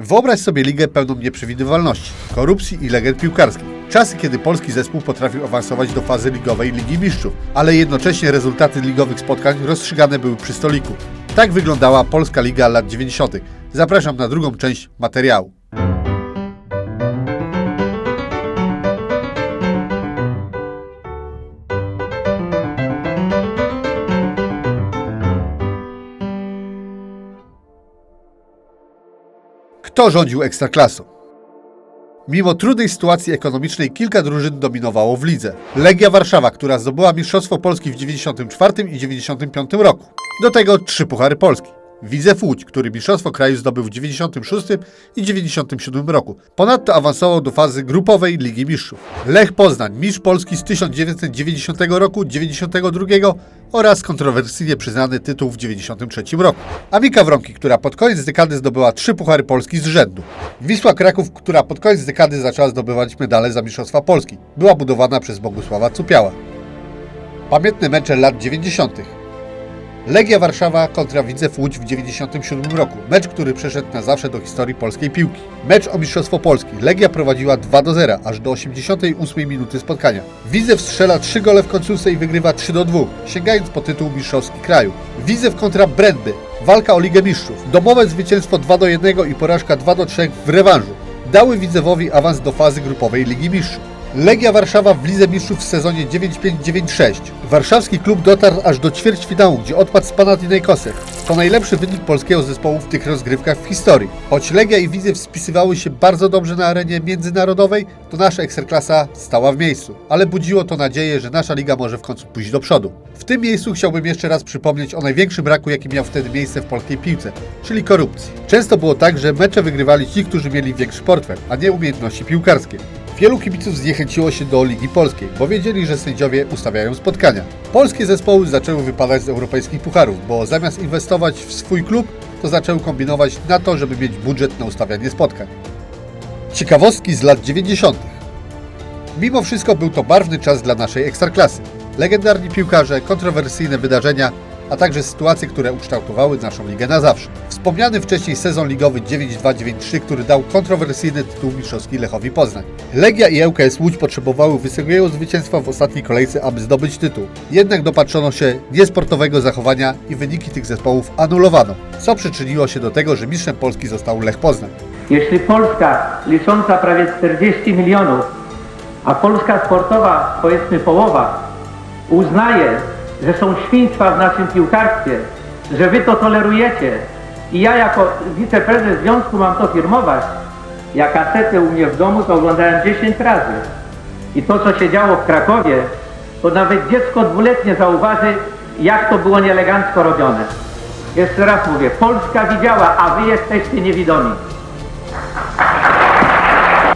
Wyobraź sobie ligę pełną nieprzewidywalności, korupcji i legend piłkarskich. Czasy, kiedy polski zespół potrafił awansować do fazy ligowej Ligi Mistrzów, ale jednocześnie rezultaty ligowych spotkań rozstrzygane były przy stoliku. Tak wyglądała Polska Liga lat 90. Zapraszam na drugą część materiału. Kto rządził Ekstraklasą? Mimo trudnej sytuacji ekonomicznej kilka drużyn dominowało w lidze. Legia Warszawa, która zdobyła Mistrzostwo Polski w 94 i 95 roku. Do tego trzy Puchary Polski. Widzew Łódź, który Mistrzostwo Kraju zdobył w 96 i 97 roku. Ponadto awansował do fazy grupowej Ligi Mistrzów. Lech Poznań, mistrz Polski z 1990 roku, 92 oraz kontrowersyjnie przyznany tytuł w 93 roku. Amika Wronki, która pod koniec dekady zdobyła trzy Puchary Polski z rzędu. Wisła Kraków, która pod koniec dekady zaczęła zdobywać medale za Mistrzostwa Polski. Była budowana przez Bogusława Cupiała. Pamiętne mecze lat 90. Legia Warszawa kontra Widzew Łódź w 1997 roku. Mecz, który przeszedł na zawsze do historii polskiej piłki. Mecz o Mistrzostwo Polski. Legia prowadziła 2 do 0, aż do 88 minuty spotkania. Widzew strzela 3 gole w końcówce i wygrywa 3 do 2, sięgając po tytuł mistrzowski kraju. Widzew kontra Brędy. Walka o Ligę Mistrzów. Domowe zwycięstwo 2 do 1 i porażka 2 do 3 w rewanżu. Dały Widzewowi awans do fazy grupowej Ligi Mistrzów. Legia Warszawa w Lidze Mistrzów w sezonie 9-5-9-6. Warszawski klub dotarł aż do ćwierćfinału, gdzie odpadł z Panathinaikosem. To najlepszy wynik polskiego zespołu w tych rozgrywkach w historii. Choć Legia i Widzew spisywały się bardzo dobrze na arenie międzynarodowej, to nasza Ekstraklasa stała w miejscu. Ale budziło to nadzieję, że nasza liga może w końcu pójść do przodu. W tym miejscu chciałbym jeszcze raz przypomnieć o największym braku, jaki miał wtedy miejsce w polskiej piłce, czyli korupcji. Często było tak, że mecze wygrywali ci, którzy mieli większy portfel, a nie umiejętności piłkarskie. Wielu kibiców zniechęciło się do Ligi Polskiej, bo wiedzieli, że sędziowie ustawiają spotkania. Polskie zespoły zaczęły wypadać z europejskich pucharów, bo zamiast inwestować w swój klub, to zaczęły kombinować na to, żeby mieć budżet na ustawianie spotkań. Ciekawostki z lat 90. Mimo wszystko był to barwny czas dla naszej ekstraklasy. Legendarni piłkarze, kontrowersyjne wydarzenia, a także sytuacje, które ukształtowały naszą ligę na zawsze. Wspomniany wcześniej sezon ligowy 9-2-9-3, który dał kontrowersyjny tytuł mistrzowski Lechowi Poznań. Legia i ŁKS Łódź potrzebowały wysokiego zwycięstwa w ostatniej kolejce, aby zdobyć tytuł. Jednak dopatrzono się niesportowego zachowania i wyniki tych zespołów anulowano, co przyczyniło się do tego, że mistrzem Polski został Lech Poznań. Jeśli Polska licząca prawie 40 milionów, a Polska sportowa powiedzmy połowa, uznaje, że są świństwa w naszym piłkarstwie, że wy to tolerujecie i ja jako wiceprezes związku mam to firmować, ja kasety u mnie w domu to oglądałem 10 razy. I to, co się działo w Krakowie, to nawet dziecko dwuletnie zauważy, jak to było nieelegancko robione. Jeszcze raz mówię, Polska widziała, a wy jesteście niewidomi.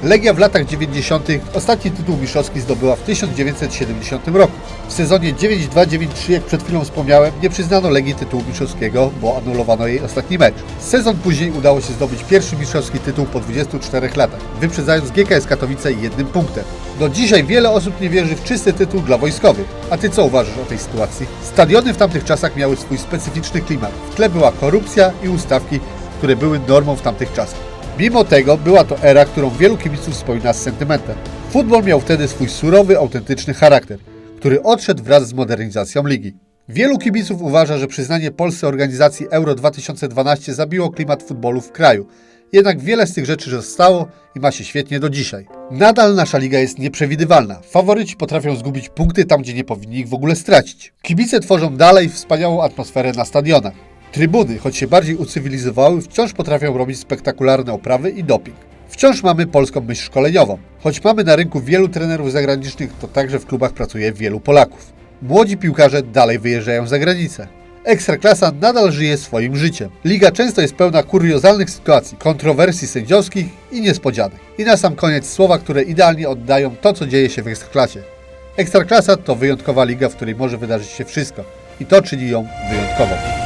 Legia w latach 90. ostatni tytuł mistrzowski zdobyła w 1970 roku. W sezonie 9-2-9-3, jak przed chwilą wspomniałem, nie przyznano Legii tytułu mistrzowskiego, bo anulowano jej ostatni mecz. Sezon później udało się zdobyć pierwszy mistrzowski tytuł po 24 latach, wyprzedzając GKS Katowice jednym punktem. Do dzisiaj wiele osób nie wierzy w czysty tytuł dla wojskowych. A ty co uważasz o tej sytuacji? Stadiony w tamtych czasach miały swój specyficzny klimat. W tle była korupcja i ustawki, które były normą w tamtych czasach. Mimo tego była to era, którą wielu kibiców wspomina z sentymentem. Futbol miał wtedy swój surowy, autentyczny charakter, który odszedł wraz z modernizacją ligi. Wielu kibiców uważa, że przyznanie Polsce organizacji Euro 2012 zabiło klimat futbolu w kraju. Jednak wiele z tych rzeczy zostało i ma się świetnie do dzisiaj. Nadal nasza liga jest nieprzewidywalna. Faworyci potrafią zgubić punkty tam, gdzie nie powinni ich w ogóle stracić. Kibice tworzą dalej wspaniałą atmosferę na stadionach. Trybuny, choć się bardziej ucywilizowały, wciąż potrafią robić spektakularne oprawy i doping. Wciąż mamy polską myśl szkoleniową. Choć mamy na rynku wielu trenerów zagranicznych, to także w klubach pracuje wielu Polaków. Młodzi piłkarze dalej wyjeżdżają za granicę. Ekstraklasa nadal żyje swoim życiem. Liga często jest pełna kuriozalnych sytuacji, kontrowersji sędziowskich i niespodzianek. I na sam koniec słowa, które idealnie oddają to, co dzieje się w Ekstraklasie. Ekstraklasa to wyjątkowa liga, w której może wydarzyć się wszystko. I to czyni ją wyjątkową.